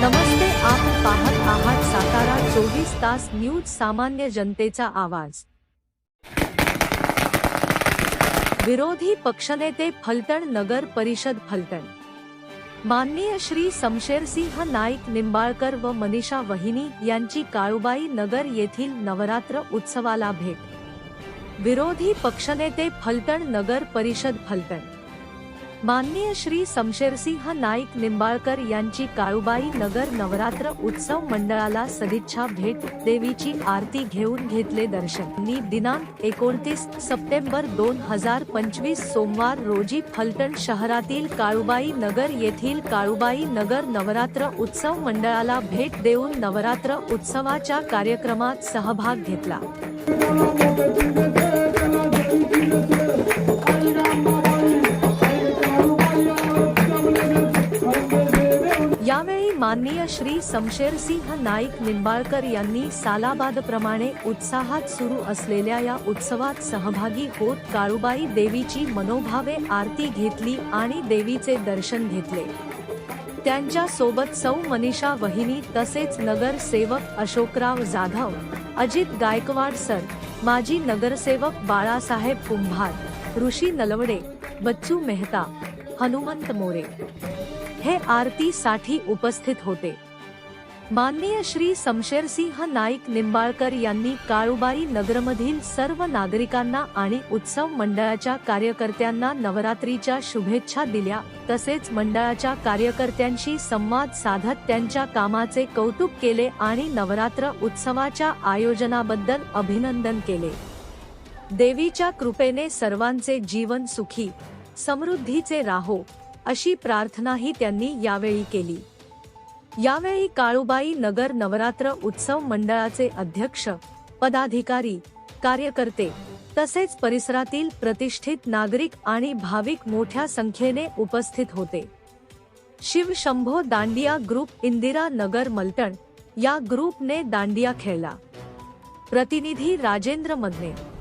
नमस्ते आपण पाहत आहात सातारा चोवीस तास न्यूज सामान्य जनतेचा आवाज. विरोधी पक्षनेते फलटण नगर परिषद फलटण. माननीय श्री समशेरसिंह नाईक निंबाळकर व मनीषा वहिनी यांची काळुबाई नगर येथील नवरात्र उत्सवाला भेट. विरोधी पक्षनेते फलटण नगर परिषद फलटण. माननीय श्री समशेरसिंह नाईक निंबाळकर यांची काळुबाई नगर नवरात्र उत्सव मंडळाला सदिच्छा भेट देवीची आरती घेऊन घेतले दर्शन. नी दिनांक एकोणतीस सप्टेंबर दोन हजार पंचवीस सोमवार रोजी फलटण शहरातील काळुबाई नगर येथील काळुबाई नगर नवरात्र उत्सव मंडळाला भेट देऊन नवरात्र उत्सवाच्या कार्यक्रमात सहभाग घेतला. यावेळी माननीय श्री समशेरसिंह नाईक निंबाळकर यांनी सालाबादप्रमाणे उत्साहात सुरू असलेल्या या उत्सवात सहभागी होत काळुबाई देवीची मनोभावे आरती घेतली आणि देवीचे दर्शन घेतले. त्यांच्यासोबत सौ मनीषा वहिनी तसेच नगरसेवक अशोकराव जाधव अजित गायकवाड सर माजी नगरसेवक बाळासाहेब कुंभार ऋषी नलवडे बच्चू मेहता हनुमंत मोरे. हे आरतीसाठी उपस्थित होते. माननीय श्री समशेरसिंह नाईक निंबाळकर यांनी काळुबाई नगरमधील सर्व नागरिकांना आणि उत्सव मंडळाच्या कार्यकर्त्यांना नवरात्रीच्या शुभेच्छा दिल्या तसेच मंडळाच्या कार्यकर्त्यांशी संवाद साधत त्यांच्या कामाचे कौतुक केले आणि नवरात्र उत्सवाच्या आयोजनाबद्दल अभिनंदन केले. देवीच्या कृपेने सर्वांचे जीवन सुखी समृद्धीचे राहो. अशी प्रार्थनाही त्यांनी यावेळी केली. यावेळी काळुबाई नगर नवरात्र उत्सव मंडळाचे अध्यक्ष पदाधिकारी कार्यकर्ते तसेच परिसरातील प्रतिष्ठित नागरिक आणि भाविक मोठ्या संख्येने उपस्थित होते. शिव शंभो दांडिया ग्रुप इंदिरा नगर मलटण या ग्रुपने दांडिया खेळला. प्रतिनिधी राजेंद्र मदने